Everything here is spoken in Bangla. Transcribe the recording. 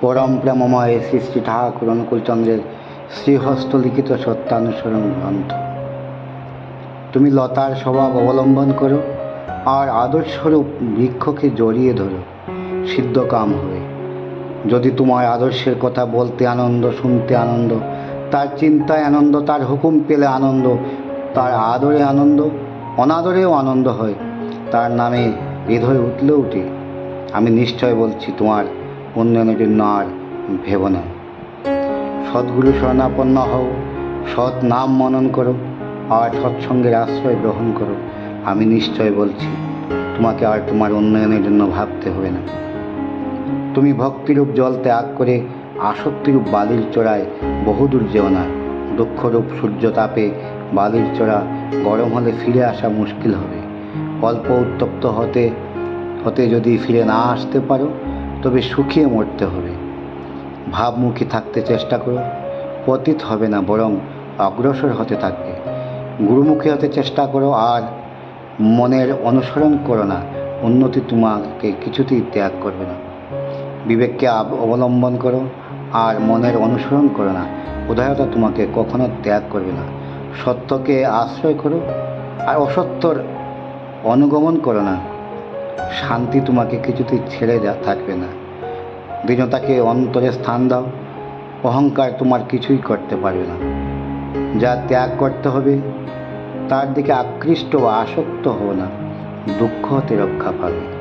পরম প্রেমময় শ্রী শ্রী ঠাকুর অনুকূলচন্দ্রের শ্রীহস্ত লিখিত সত্যানুসরণ গ্রন্থ। তুমি লতার স্বভাব অবলম্বন করো আর আদর্শরূপ বৃক্ষকে জড়িয়ে ধরো, সিদ্ধকাম হয়ে যদি তোমার আদর্শের কথা বলতে আনন্দ, শুনতে আনন্দ, তার চিন্তায় আনন্দ, তার হুকুম পেলে আনন্দ, তার আদরে আনন্দ, অনাদরেও আনন্দ হয়, তার নামে হৃদয় উঠলে উঠে। আমি নিশ্চয় বলছি তোমার উন্নয়নের জন্য আর ভেব না সদ্গুরু শরণাপন্ন হও, সৎ নাম মনন করো, আর সৎসঙ্গের আশ্রয় গ্রহণ করো। আমি নিশ্চয় বলছি, তোমাকে আর তোমার উন্নয়নের জন্য ভাবতে হবে না। তুমি ভক্তিরূপ জল ত্যাগ করে, আসক্তিরূপ বালির চড়ায় বহুদূর যেও না। দুঃখরূপ সূর্য তাপে বালির চড়া গরম হলে ফিরে আসা মুশকিল হবে। অল্প উত্তপ্ত হতে হতে যদি ফিরে না আসতে পারো তবে শুকিয়ে মরতে হবে। ভাবমুখী থাকতে চেষ্টা করো। পতিত হবে না, বরং অগ্রসর হতে থাকবে। গুরুমুখী হতে চেষ্টা করো আর মনের অনুসরণ করো না। উন্নতি তোমাকে কিছুতেই ত্যাগ করবে না। বিবেককে অবলম্বন করো আর মনের অনুসরণ করো না। উদারতা তোমাকে কখনো ত্যাগ করবে না। সত্যকে আশ্রয় করো আর অসত্যর অনুগমন করো না। শান্তি তোমাকে কিছুতেই ছেড়ে থাকবে না। বিনতাকে অন্তরে স্থান দাও, অহংকার তোমার কিছুই করতে পারবে না। যা ত্যাগ করতে হবে, তার দিকে আকৃষ্ট বা আসক্ত হও না, দুঃখ হতে রক্ষা পাবে।